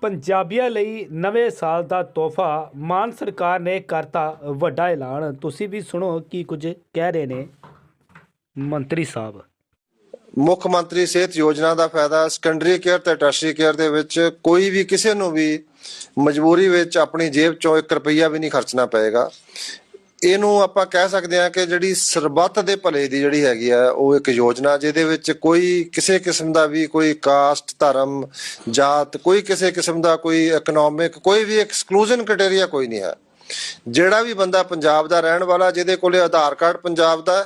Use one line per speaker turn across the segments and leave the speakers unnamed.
ਪੰਜਾਬੀਆਂ ਲਈ ਨਵੇਂ ਸਾਲ ਦਾ ਤੋਹਫਾ ਮਾਨ ਸਰਕਾਰ ਨੇ ਕਰਤਾ ਵੱਡਾ ਐਲਾਨ। ਤੁਸੀਂ ਵੀ ਸੁਣੋ ਕੀ ਕੁਝ ਕਹਿ ਰਹੇ ਨੇ ਮੰਤਰੀ ਸਾਹਿਬ।
ਮੁੱਖ ਮੰਤਰੀ ਸਿਹਤ ਯੋਜਨਾ ਦਾ ਫਾਇਦਾ ਸੈਕੰਡਰੀ ਕੇਅਰ ਤੇ ਟਰਸ਼ਰੀ ਕੇਅਰ ਦੇ ਵਿੱਚ ਕੋਈ ਵੀ ਕਿਸੇ ਨੂੰ ਵੀ ਮਜਬੂਰੀ ਵਿੱਚ ਆਪਣੀ ਜੇਬ ਚੋਂ 1 ਰੁਪਈਆ ਵੀ ਨਹੀਂ ਖਰਚਣਾ ਪਏਗਾ। ਇਹਨੂੰ ਆਪਾਂ ਕਹਿ ਸਕਦੇ ਹਾਂ ਕਿ ਜਿਹੜੀ ਸਰਬੱਤ ਦੇ ਭਲੇ ਦੀ ਜਿਹੜੀ ਹੈਗੀ ਆ ਉਹ ਇੱਕ ਯੋਜਨਾ ਜਿਹਦੇ ਵਿੱਚ ਕੋਈ ਕਿਸੇ ਕਿਸਮ ਦਾ ਵੀ ਕੋਈ ਕਾਸਟ ਧਰਮ ਜਾਤ ਕੋਈ ਕਿਸੇ ਕਿਸਮ ਦਾ ਕੋਈ ਇਕਨੋਮਿਕ ਕੋਈ ਵੀ ਐਕਸਕਲੂਜਨ ਕ੍ਰਾਈਟੇਰੀਆ ਕੋਈ ਨਹੀਂ ਹੈ ਜਿਹੜਾ ਵੀ ਬੰਦਾ ਪੰਜਾਬ ਦਾ ਰਹਿਣ ਵਾਲਾ ਜਿਹਦੇ ਕੋਲੇ ਆਧਾਰ ਕਾਰਡ ਪੰਜਾਬ ਦਾ ਹੈ,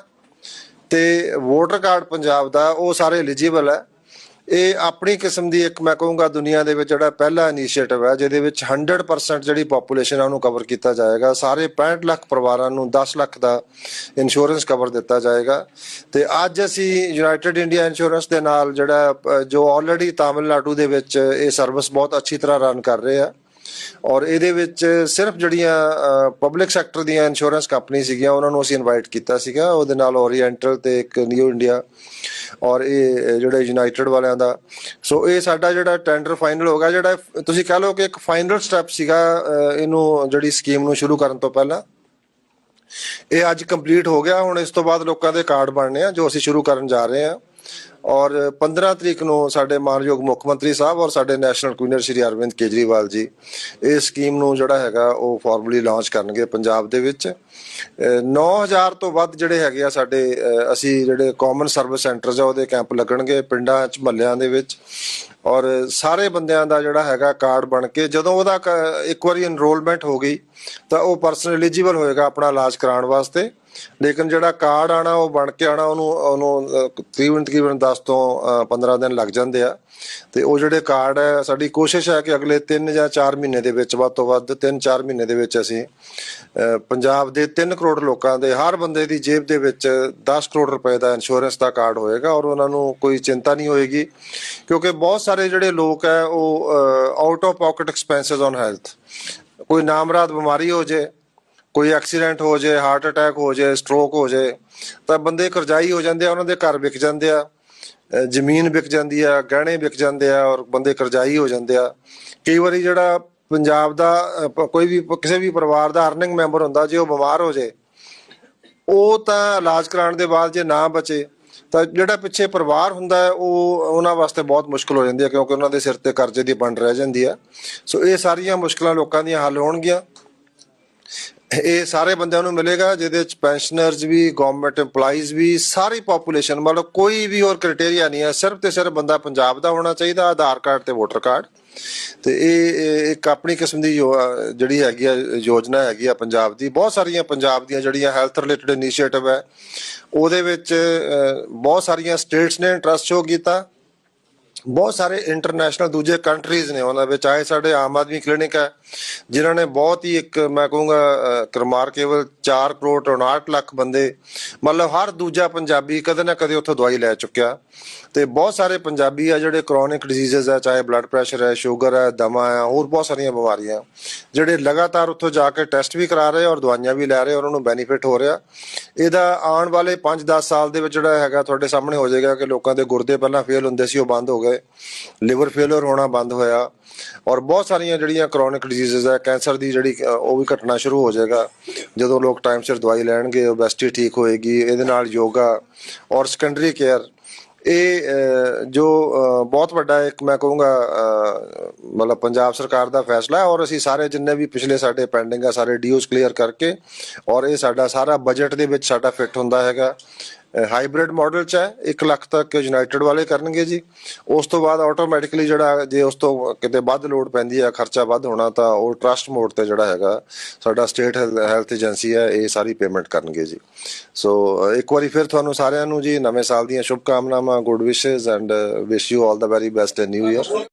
ਤੇ ਵੋਟਰ ਕਾਰਡ ਪੰਜਾਬ ਦਾ ਉਹ ਸਾਰੇ ਐਲੀਜੀਬਲ ਹੈ। ਇਹ ਆਪਣੀ ਕਿਸਮ ਦੀ ਇੱਕ ਮੈਂ ਕਹੂੰਗਾ ਦੁਨੀਆ ਦੇ ਵਿੱਚ ਜਿਹੜਾ ਪਹਿਲਾ ਇਨੀਸ਼ੀਏਟਿਵ ਹੈ, ਜਿਹਦੇ ਵਿੱਚ 100% ਜਿਹੜੀ ਪੋਪੂਲੇਸ਼ਨ ਹੈ ਉਹਨੂੰ ਕਵਰ ਕੀਤਾ ਜਾਏਗਾ। ਸਾਰੇ 65 ਲੱਖ ਪਰਿਵਾਰਾਂ ਨੂੰ 10 ਲੱਖ ਦਾ ਇੰਸ਼ੋਰੈਂਸ ਕਵਰ ਦਿੱਤਾ ਜਾਏਗਾ। ਤੇ ਅੱਜ ਅਸੀਂ ਯੂਨਾਈਟਿਡ ਇੰਡੀਆ ਇੰਸ਼ੋਰੈਂਸ ਦੇ ਨਾਲ ਜਿਹੜਾ ਜੋ ਆਲਰੇਡੀ ਤਾਮਿਲਨਾਡੂ ਦੇ ਵਿੱਚ ਇਹ ਸਰਵਿਸ ਬਹੁਤ ਅੱਛੀ ਤਰ੍ਹਾਂ ਰਨ ਕਰ ਰਹੇ ਆ। ਔਰ ਇਹਦੇ ਵਿੱਚ ਸਿਰਫ ਜਿਹੜੀਆਂ ਪਬਲਿਕ ਸੈਕਟਰ ਦੀਆਂ ਇੰਸ਼ੋਰੈਂਸ ਕੰਪਨੀ ਸੀਗੀਆਂ, ਉਹਨਾਂ ਨੂੰ ਅਸੀਂ ਇਨਵਾਈਟ ਕੀਤਾ ਸੀਗਾ। ਉਹਦੇ ਨਾਲ ਓਰੀਐਂਟਲ ਤੇ ਇੱਕ ਨਿਊ ਇੰਡੀਆ ਔਰ ਇਹ ਜਿਹੜੇ ਯੂਨਾਈਟਿਡ ਵਾਲਿਆਂ ਦਾ। ਸੋ ਇਹ ਸਾਡਾ ਜਿਹੜਾ ਟੈਂਡਰ ਫਾਈਨਲ ਹੋ ਗਿਆ, ਜਿਹੜਾ ਤੁਸੀਂ ਕਹ ਲਓ ਕਿ ਇੱਕ ਫਾਈਨਲ ਸਟੈਪ ਸੀਗਾ ਇਹਨੂੰ ਜਿਹੜੀ ਸਕੀਮ ਨੂੰ ਸ਼ੁਰੂ ਕਰਨ ਤੋਂ ਪਹਿਲਾਂ। ਇਹ ਅੱਜ ਕੰਪਲੀਟ ਹੋ ਗਿਆ। ਹੁਣ ਇਸ ਤੋਂ ਬਾਅਦ ਲੋਕਾਂ ਦੇ ਕਾਰਡ ਬਣਨੇ ਆ, ਜੋ ਅਸੀਂ ਸ਼ੁਰੂ ਕਰਨ ਜਾ ਰਹੇ ਹਾਂ ਔਰ 15 ਤਰੀਕ ਨੂੰ ਸਾਡੇ ਮਾਨਯੋਗ ਮੁੱਖ ਮੰਤਰੀ ਸਾਹਿਬ ਔਰ ਸਾਡੇ ਨੈਸ਼ਨਲ ਕਵੀਨਰ ਸ਼੍ਰੀ ਅਰਵਿੰਦ ਕੇਜਰੀਵਾਲ ਜੀ ਇਸ ਸਕੀਮ ਨੂੰ ਜਿਹੜਾ ਹੈਗਾ ਉਹ ਫਾਰਮਲੀ ਲਾਂਚ ਕਰਨਗੇ ਪੰਜਾਬ ਦੇ ਵਿੱਚ। ਅਹ 9000 ਤੋਂ ਵੱਧ ਜਿਹੜੇ ਹੈਗੇ ਆ ਸਾਡੇ ਅਸੀਂ ਜਿਹੜੇ ਕਾਮਨ ਸਰਵਿਸ ਸੈਂਟਰਸ ਆ ਉਹਦੇ ਕੈਂਪ ਲੱਗਣਗੇ ਪਿੰਡਾਂ 'ਚ ਮਹੱਲਿਆਂ ਦੇ ਵਿੱਚ। ਔਰ ਸਾਰੇ ਬੰਦਿਆਂ ਦਾ ਜਿਹੜਾ ਹੈਗਾ ਕਾਰਡ ਬਣ ਕੇ ਜਦੋਂ ਉਹਦਾ ਕ- ਇੱਕ ਵਾਰੀ ਐਨਰੋਲਮੈਂਟ ਹੋ ਗਈ ਤਾਂ ਉਹ ਪਰਸਨ ਐਲੀਜੀਬਲ ਹੋਏਗਾ ਆਪਣਾ ਇਲਾਜ ਕਰਾਉਣ ਵਾਸਤੇ। ਲੇਕਿਨ ਜਿਹੜਾ ਕਾਰਡ ਆਣਾ ਉਹ ਬਣ ਕੇ ਆਣਾ ਉਹਨੂੰ ਉਹਨੂੰ ਅਹ, ਤਕਰੀਬਨ ਤਕਰੀਬਨ 10 ਤੋਂ ਅਹ, 15 ਦਿਨ ਲੱਗ ਜਾਂਦੇ ਆ। ਤੇ ਉਹ ਜਿਹੜੇ ਕਾਰਡ ਹੈ ਸਾਡੀ ਕੋਸ਼ਿਸ਼ ਹੈ ਕਿ ਅਗਲੇ 3 ਜਾਂ 4 ਮਹੀਨੇ ਦੇ ਵਿੱਚ ਵੱਧ ਤੋਂ ਵੱਧ 3-4 ਮਹੀਨੇ ਦੇ ਵਿੱਚ ਅਸੀਂ ਪੰਜਾਬ ਦੇ 3 ਕਰੋੜ ਲੋਕਾਂ ਦੇ ਹਰ ਬੰਦੇ ਦੀ ਜੇਬ ਦੇ ਵਿੱਚ 10 ਕਰੋੜ ਰੁਪਏ ਦਾ ਇੰਸ਼ੋਰੈਂਸ ਦਾ ਕਾਰਡ ਹੋਏਗਾ ਔਰ ਉਹਨਾਂ ਨੂੰ ਕੋਈ ਚਿੰਤਾ ਨਹੀਂ ਹੋਏਗੀ। ਕਿਉਂਕਿ ਬਹੁਤ ਸਾਰੇ ਜਿਹੜੇ ਲੋਕ ਹੈ ਉਹ out of pocket expenses on health ਕੋਈ ਨਾਮਰਾਦ ਬਿਮਾਰੀ ਹੋ ਜੇ ਕੋਈ ਐਕਸੀਡੈਂਟ ਹੋ ਜੇ ਹਾਰਟ ਅਟੈਕ ਹੋ ਜੇ ਸਟ੍ਰੋਕ ਹੋ ਜੇ ਤਾਂ ਬੰਦੇ ਕਰਜ਼ਾਈ ਹੋ ਜਾਂਦੇ ਆ ਉਹਨਾਂ ਦੇ ਘਰ ਵਿਕ ਜਾਂਦੇ ਆ। ਜ਼ਮੀਨ ਵਿਕ ਜਾਂਦੀ ਆ, ਗਹਿਣੇ ਵਿਕ ਜਾਂਦੇ ਆ ਔਰ ਬੰਦੇ ਕਰਜ਼ਾਈ ਹੋ ਜਾਂਦੇ ਆ। ਕਈ ਵਾਰੀ ਜਿਹੜਾ ਪੰਜਾਬ ਦਾ ਕੋਈ ਵੀ ਕਿਸੇ ਵੀ ਪਰਿਵਾਰ ਦਾ ਅਰਨਿੰਗ ਮੈਂਬਰ ਹੁੰਦਾ, ਜੇ ਉਹ ਬਿਮਾਰ ਹੋ ਜੇ, ਉਹ ਤਾਂ ਇਲਾਜ ਕਰਾਉਣ ਦੇ ਬਾਅਦ ਜੇ ਨਾ ਬਚੇ, ਤਾਂ ਜਿਹੜਾ ਪਿੱਛੇ ਪਰਿਵਾਰ ਹੁੰਦਾ ਹੈ ਉਹ ਉਹਨਾਂ ਵਾਸਤੇ ਬਹੁਤ ਮੁਸ਼ਕਲ ਹੋ ਜਾਂਦੀ ਹੈ ਕਿਉਂਕਿ ਉਹਨਾਂ ਦੇ ਸਿਰ ਤੇ ਕਰਜ਼ੇ ਦੀ ਬੰਡ ਰਹਿ ਜਾਂਦੀ ਆ। ਸੋ ਇਹ ਸਾਰੀਆਂ ਮੁਸ਼ਕਲਾਂ ਲੋਕਾਂ ਦੀਆਂ ਹੱਲ ਹੋਣਗੀਆਂ। ਇਹ ਸਾਰੇ ਬੰਦਿਆਂ ਨੂੰ ਮਿਲੇਗਾ, ਜਿਹਦੇ ਵਿੱਚ ਪੈਨਸ਼ਨਰਸ ਵੀ ਗਵਰਨਮੈਂਟ EMPLOYEES ਵੀ, ਸਾਰੀ ਪੋਪੂਲੇਸ਼ਨ ਮਤਲਬ ਕੋਈ ਵੀ ਹੋਰ ਕ੍ਰਾਈਟੇਰੀਆ ਨਹੀਂ ਹੈ। ਸਿਰਫ ਤੇ ਸਿਰਫ ਬੰਦਾ ਪੰਜਾਬ ਦਾ ਹੋਣਾ ਚਾਹੀਦਾ, ਆਧਾਰ ਕਾਰਡ ਤੇ ਵੋਟਰ ਕਾਰਡ। ਤੇ ਇਹ ਇੱਕ ਆਪਣੀ ਕਿਸਮ ਦੀ ਯੋ- ਜਿਹੜੀ ਹੈਗੀ ਆ, ਯੋਜਨਾ ਹੈਗੀ ਆ ਪੰਜਾਬ ਦੀ। ਬਹੁਤ ਸਾਰੀਆਂ ਪੰਜਾਬ ਦੀਆਂ ਜਿਹੜੀਆਂ ਹੈਲਥ ਰਿਲੇਟਡ ਇਨੀਸ਼ੀਏਟਿਵ ਹੈ, ਉਹਦੇ ਵਿੱਚ ਬਹੁਤ ਸਾਰੀਆਂ ਸਟੇਟਸ ਨੇ ਇੰਟਰਸਟ ਸ਼ੋ ਕੀਤਾ। ਬਹੁਤ ਸਾਰੇ ਇੰਟਰਨੈਸ਼ਨਲ ਦੂਜੇ ਕੰਟਰੀਜ਼ ਨੇ ਉਹਨਾਂ ਵਿੱਚ ਆਏ ਸਾਡੇ ਆਮ ਆਦਮੀ ਕਲੀਨਿਕ ਹੈ, ਜਿਨ੍ਹਾਂ ਨੇ ਬਹੁਤ ਹੀ ਇੱਕ ਮੈਂ ਕਹੂੰਗਾ ਰਿਮਾਰਕੇਬਲ 4 ਕਰੋੜ 59 ਲੱਖ ਬੰਦੇ, ਮਤਲਬ ਹਰ ਦੂਜਾ ਪੰਜਾਬੀ ਕਦੇ ਨਾ ਕਦੇ ਉੱਥੋਂ ਦਵਾਈ ਲੈ ਚੁੱਕਿਆ। ਤੇ ਬਹੁਤ ਸਾਰੇ ਪੰਜਾਬੀ ਆ ਜਿਹੜੇ ਕ੍ਰੋਨਿਕ ਡਿਜ਼ੀਜ਼ਸ ਆ, ਚਾਹੇ ਬਲੱਡ ਪ੍ਰੈਸ਼ਰ ਹੈ ਸ਼ੂਗਰ ਹੈ, ਦਮਾ ਹੈ, ਹੋਰ ਬਹੁਤ ਸਾਰੀਆਂ ਬਿਮਾਰੀਆਂ, ਜਿਹੜੇ ਲਗਾਤਾਰ ਉੱਥੋਂ ਜਾ ਕੇ ਟੈਸਟ ਵੀ ਕਰਾ ਰਹੇ ਔਰ ਦਵਾਈਆਂ ਵੀ ਲੈ ਰਹੇ ਉਹਨਾਂ ਨੂੰ ਬੈਨੀਫਿਟ ਹੋ ਰਿਹਾ। ਇਹਦਾ ਆਉਣ ਵਾਲੇ 5-10 ਸਾਲ ਦੇ ਵਿੱਚ ਜਿਹੜਾ ਹੈਗਾ, ਤੁਹਾਡੇ ਸਾਹਮਣੇ ਹੋ ਜਾਏਗਾ ਕਿ ਲੋਕਾਂ ਦੇ ਗੁਰਦੇ ਪਹਿਲਾਂ ਫੇਲ ਹੁੰਦੇ ਸੀ, ਉਹ ਬੰਦ ਹੋ ਗਏ। ਲਿਵਰ ਫੇਲਰ ਹੋਣਾ ਬੰਦ ਹੋਇਆ। ਔਰ ਬਹੁਤ ਸਾਰੀਆਂ ਜਿਹੜੀਆਂ ਕ੍ਰੋਨਿਕ ਡਿਜ਼ੀਜ਼ਸ ਹੈ ਕੈਂਸਰ ਦੀ ਜਿਹੜੀ ਉਹ ਵੀ ਘਟਣਾ ਸ਼ੁਰੂ ਹੋ ਜਾਏਗਾ। ਜਦੋਂ ਲੋਕ ਟਾਈਮ ਸਿਰ ਦਵਾਈ ਲੈਣਗੇ ਓਬੈਸਿਟੀ ਠੀਕ ਹੋਏਗੀ, ਇਹਦੇ ਨਾਲ ਯੋਗਾ ਔਰ ਸੈਕੰਡਰੀ ਕੇਅਰ ਇਹ ਜੋ ਬਹੁਤ ਵੱਡਾ ਇੱਕ ਮੈਂ ਕਹੂੰਗਾ ਮਤਲਬ ਪੰਜਾਬ ਸਰਕਾਰ ਦਾ ਫੈਸਲਾ ਹੈ ਔਰ ਅਸੀਂ ਸਾਰੇ ਜਿੰਨੇ ਵੀ ਪਿਛਲੇ ਸਾਡੇ ਪੈਂਡਿੰਗ ਆ, ਸਾਰੇ ਡੀਓਸ ਕਲੀਅਰ ਕਰਕੇ ਔਰ ਇਹ ਸਾਡਾ ਸਾਰਾ ਬਜਟ ਦੇ ਵਿੱਚ ਸਾਡਾ ਫਿੱਟ ਹੁੰਦਾ ਹੈਗਾ। ਹਾਈਬ੍ਰਿਡ ਮਾਡਲ ਚ ਹੈ। 1 ਲੱਖ ਤੱਕ ਯੂਨਾਈਟਿਡ ਵਾਲੇ ਕਰਨਗੇ ਜੀ। ਉਸ ਤੋਂ ਬਾਅਦ ਆਟੋਮੈਟਿਕਲੀ ਜਿਹੜਾ ਜੇ ਉਸ ਤੋਂ ਕਿਤੇ ਵੱਧ ਲੋਡ ਪੈਂਦੀ ਹੈ, ਖਰਚਾ ਵੱਧ ਹੋਣਾ, ਤਾਂ ਉਹ ਟਰਸਟ ਮੋਡ ਤੇ ਜਿਹੜਾ ਹੈਗਾ, ਸਾਡਾ ਸਟੇਟ ਹੈਲਥ ਏਜੰਸੀ ਹੈ, ਇਹ ਸਾਰੀ ਪੇਮੈਂਟ ਕਰਨਗੇ ਜੀ। ਸੋ ਇੱਕ ਵਾਰੀ ਫਿਰ ਤੁਹਾਨੂੰ ਸਾਰਿਆਂ ਨੂੰ ਜੀ ਨਵੇਂ ਸਾਲ ਦੀਆਂ ਸ਼ੁਭ ਕਾਮਨਾਵਾਂ good wishes and wish you all the very best in new year